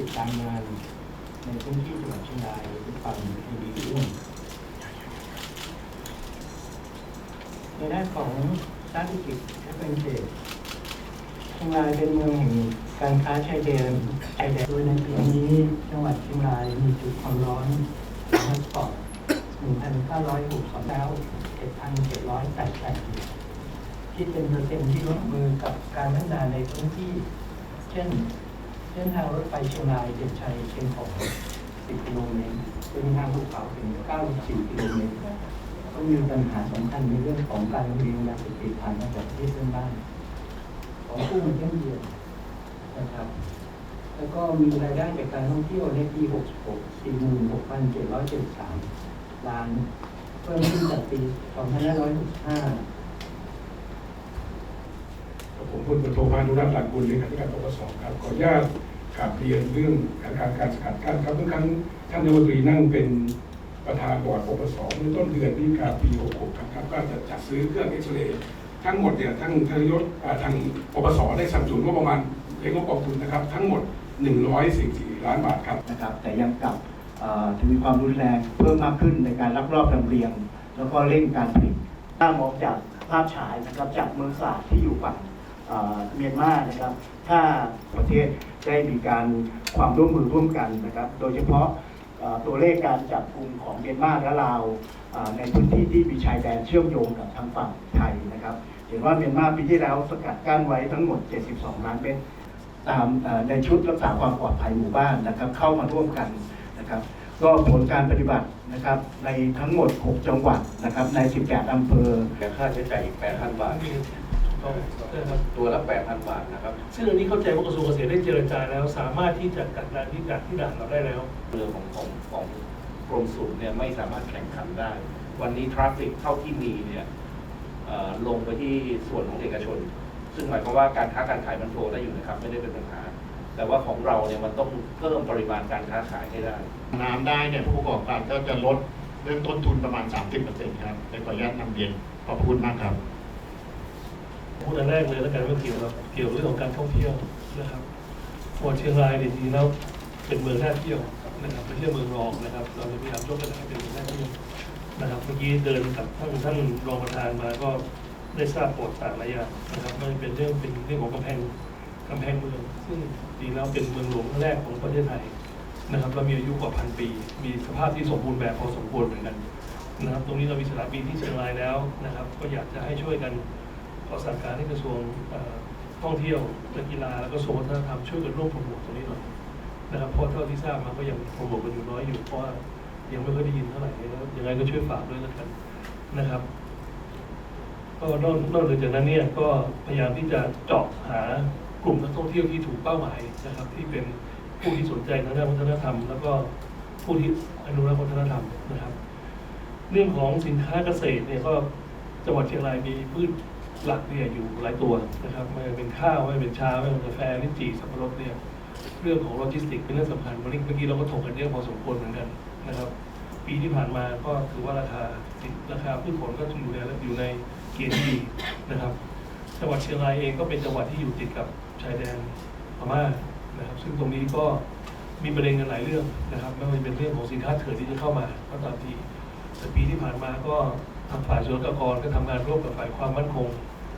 ติดตามงานในพื้นที่จังหวัดเชียงรายที่ฟังให้ดีขึ้นในด้านของด้านธุรกิจและเป็นเศษเชียงรายเป็นเมืองแห่งการค้าชายแดนชายแดนโดยในปีนี้จังหวัดเชียงรายมีจุดความร้อนฮอตสปอต1,962แล้ว7,788คิดเป็นเปอร์เซ็นต์ที่ลดมือกับการพัฒนาในพื้นที่ เช่น เส้นทางรถไฟเชียงรายเด่นชัยเชียงของ 10 กิโลเมตรเป็นทางภูเขาถึง 94 กิโลเมตรก็มีปัญหาสำคัญในเรื่องของการลำเลียงยาเสพติดผ่านมาจากประเทศเพื่อนบ้าน ของผู้มาเยี่ยมเยียนนะครับ แล้วก็มีรายได้จากการท่องเที่ยวในปี 66 46,773 ล้าน เพิ่มขึ้นจากปี 2565 ผมพลโทพานุรัตน์หลักบุญเลขาธิการปปสครับขออนุญาตกราบเรียนเรื่องการการการสกัดกั้นครับทุกครั้งท่านนายกรัฐมนตรีนั่งเป็นประธานบอร์ดปปสเมื่อต้นเดือนพฤศจิกายนปี66ครับครับก็จะจัดซื้อเครื่องเอ็กซเรย์ทั้งหมดเนี่ยทั้งทางยกอ่าทางปปสได้สนับสนุนงบประมาณในงบกองทุนนะครับ ทั้งหมด 144 ล้านบาทครับนะครับแต่ยังกลับเอ่อทวีความรุนแรงเพิ่มมากขึ้นในการลักลอบลำเลียง แล้วก็เร่งการผลิตถ้ามองจากภาพฉายนะครับจากเมืองสาดที่อยู่ฝั่ง เมียนมานะครับ ถ้าประเทศได้มีการความร่วมมือร่วมกันนะครับ โดยเฉพาะตัวเลขการจับกลุ่มของเมียนมาและลาวในพื้นที่ที่มีชายแดนเชื่อมโยงกับทางฝั่งไทยนะครับ เห็นว่าเมียนมาปีที่แล้วสกัดกั้นไว้ทั้งหมด 72 ล้านเม็ดตามในชุดรักษาความปลอดภัยหมู่บ้านนะครับ เข้ามาร่วมกันนะครับก็ผลการปฏิบัตินะครับในทั้งหมด 6 จังหวัดนะครับใน 18 อำเภอแต่ค่าใช้จ่ายอีก8,000 บาท ต้องนะครับ ตัวละ8,000 บาทนะครับ ซึ่งอันนี้เข้าใจว่ากระทรวงเกษตรได้เจรจาแล้ว สามารถที่จะกัดด่านที่ด่านที่ด่านเราได้แล้ว เรือของของของกรมศุลเนี่ยไม่สามารถแข่งขันได้ วันนี้ทราฟฟิกเท่าที่มีเนี่ยเอ่อลงไปที่ส่วนของเอกชน ซึ่งหมายความว่าการค้าการขายมันโฟลว์ได้อยู่นะครับ ไม่ได้เป็นปัญหา แต่ว่าของเราเนี่ยมันต้องเพิ่มปริมาณการค้าขายให้ได้ น้ำได้เนี่ยผู้ประกอบการก็จะลดเรื่องต้นทุนประมาณ 30%ครับในขออนุญาตนำเรียนขอบพระคุณมากครับ พูดอันแรกเลยแล้วกันว่าเกี่ยวกับเกี่ยวเรื่องของการท่องเที่ยวนะครับจังหวัดเชียงรายเนี่ยจริงๆแล้วเป็นเมืองน่าเที่ยวนะครับไม่ใช่เมืองรองนะครับ เราจะพยายามยกระดับให้เป็นเมืองน่าเที่ยวนะครับเมื่อกี้เดินกับท่านท่านรองประธานมาก็ได้ทราบประวัติศาสตร์หลายอย่างนะครับม่ว่าจะเป็นเรื่องเป็นเรื่องของกำแพงกำแพงเมือง ซึ่งจริงๆแล้วเป็นเมืองหลวงแรกของประเทศไทยนะครับเรามีอายุกว่าพันปี มีสภาพที่สมบูรณ์แบบพอสมควรเหมือนกันนะครับ ตรงนี้เรามีสนามบินที่เชียงรายแล้วนะครับ ก็อยากจะให้ช่วยกัน ขอสั่งการให้กระทรวงท่องเที่ยวและกีฬาแล้วก็กระทรวงวัฒนธรรมช่วยกันร่วมโปรโมทตรงนี้หน่อยนะครับเพราะเท่าที่ทราบมาก็ยังโปรโมทกันอยู่น้อยอยู่เพราะยังไม่เคอยได้ยินเท่าไหร่แล้วยังไงก็ช่วยฝากด้วยแล้วกันนะครับก็นอกนอกเหนือจากนั้นเนี่ยก็พยายามที่จะเจาะหากลุ่มนักท่องเที่ยวที่ถูกเป้าหมายนะครับ ที่เป็นผู้ที่สนใจทางด้านวัฒนธรรม แล้วก็ผู้ที่อนุรักษ์วัฒนธรรมนะครับ เรื่องของสินค้าเกษตรเนี่ยก็จังหวัดเชียงรายมีพืช หลักเนี่ยอยู่หลายตัวนะครับไม่ว่าเป็นข้าวไม่ว่าเป็นชาไม่ว่าเป็นกาแฟลิ้นจี่สับปะรดเนี่ยเรื่องของโลจิสติกส์เป็นเรื่องสำคัญวันนี้เมื่อกี้เราก็ถกกันเยอะพอสมควรเหมือนกันนะครับ ปีที่ผ่านมาก็ถือว่าราคาสินราคาพืชผลก็อยู่ในอยู่ในเกณฑ์ที่ดีนะครับจังหวัดเชียงรายเองก็เป็นจังหวัดที่อยู่ติดกับชายแดนพม่านะครับ ซึ่งตรงนี้ก็มีประเด็นกันหลายเรื่องนะครับไม่ว่าจะเป็นเรื่องของสินค้าเถื่อนที่จะเข้ามาก็ตามทีแต่ปีที่ผ่านมาก็ ทางฝ่ายศุลกกรก็ทำงานร่วมกับฝ่ายความมั่นคง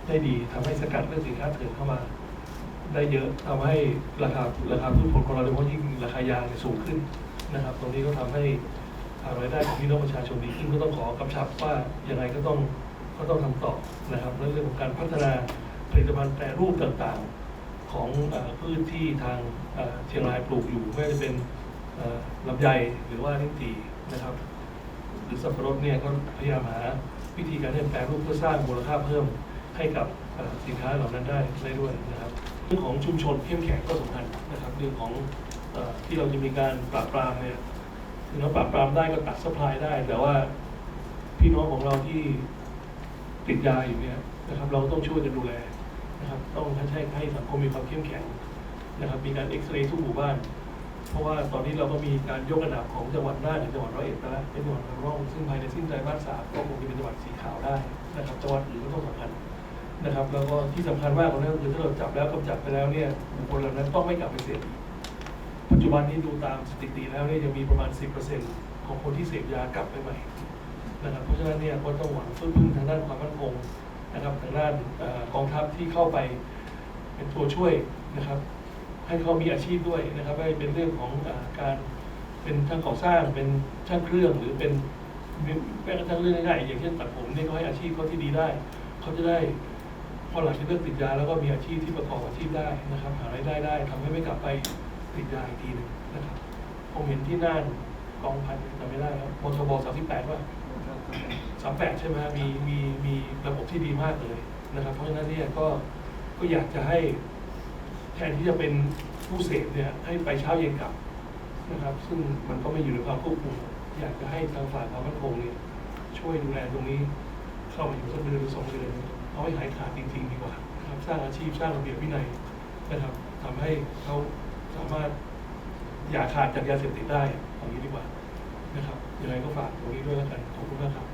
ได้ดีทำให้สกัดเรื่องสินค้าเถื่อนเข้ามา ได้เยอะทำให้ราคาราคาพืชผลของเราโดยเฉพาะยิ่งราคายางสูงขึ้นนะครับ ตรงนี้ก็ทำให้อารายได้ของพี่น้องประชาชนดีขึ้นก็ต้องขอกำชับว่ายังไงก็ต้องก็ต้องทำต่อนะครับและเรื่องของการพัฒนาผลิตภัณฑ์แปรรูปต่างๆของอพืชที่ทางเชียงรายปลูกอยู่ไม่ว่าจะเป็นลำไยหรือว่าลิ้นจี่นะครับ หรือสับปะรดเนี่ยก็พยายามหาวิธีการที่แปรรูปเพื่อสร้างมูลค่าเพิ่มให้กับสินค้าเหล่านั้นได้ได้ด้วยนะครับ เรื่องของชุมชนเข้มแข็งก็สำคัญนะครับ เรื่องของอที่เราจะมีการปราบปรามเนี่ยถึงเราปราบปรามได้ก็ตัดสปายได้ แต่ว่าพี่น้องของเราที่ติดยาอยู่เนี่ยนะครับ เราต้องช่วยกันดูแลนะครับ ต้องให้ให้สังคมมีความเข้มแข็งนะครับ มีการเอ็กซเรย์ทุกหมู่บ้าน เพราะว่าตอนนี้เราก็มีการยกระดับของจังหวัดน่านถึงจังหวัดร้อยเอ็ดไปแล้วเป็นจังหวัดนำร่องซึ่งภายในสิ้นไตรมาสสามก็คงจะเป็นจังหวัดสีขาวได้นะครับจังหวัดอื่นก็ต้องสำคัญนะครับ แล้วก็ที่สำคัญมากกว่านั้นคือถ้าเราจับแล้วกำจัดไปแล้วเนี่ยบุคคลเหล่านั้นต้องไม่กลับไปเสพอีกเพราะจุบันนี้ดูตามสถิติแล้วเนี่ยยังมีประมาณ 10%ของคนที่เสพยากลับไปใหม่นะครับเพราะฉะนั้นเนี่ยก็ต้องหวังพึ่งทางด้านความมั่นคงนะครับทางด้านกองทัพที่เข้าไปเป็นตัวช่วยนะครับ ให้เขามีอาชีพด้วยนะครับไม่เป็นเรื่องของอการเป็นช่างก่อสร้างเป็นช่างเครื่องหรือเป็นแม้กระทั่งเรื่องง่ายๆอย่างเช่นตัดผมนี่เขาให้อาชีพเขาที่ดีได้เขาจะได้พอหลังจากเลิกติดยาแล้วก็มีอาชีพที่ประกอบอาชีพได้นะครับหารายได้ได้ทำให้ไม่กลับไปติดยาอีกทีหนึ่งนะครับผมเห็นที่น่านกองพันจำไม่ได้แล้วมทบสามสิบแปดว่าสามแปดใช่ไหมมีมีมีระบบที่ดีมากเลยนะครับ เพราะฉะนั้นเนี่ยก็ก็อยากจะให้ แทนที่จะเป็นผู้เสพเนี่ยให้ไปเช้าเย็นกลับนะครับ ซึ่งมันก็ไม่อยู่ในความควบคุมอยากจะให้ทางฝ่ายความมั่นคงเนี่ยช่วยดูแลตรงนี้เข้ามาอยู่สักเดือนหรือสองเดือนเอาให้หายขาดจริงๆดีกว่านะครับสร้างอาชีพสร้างระเบียบวินัยนะครับทำให้เขาสามารถอย่าขาดจากยาเสพติดได้เอางี้ดีกว่านะครับยังไงก็ฝากตรงนี้ด้วยแล้วกันขอบคุณมากครับ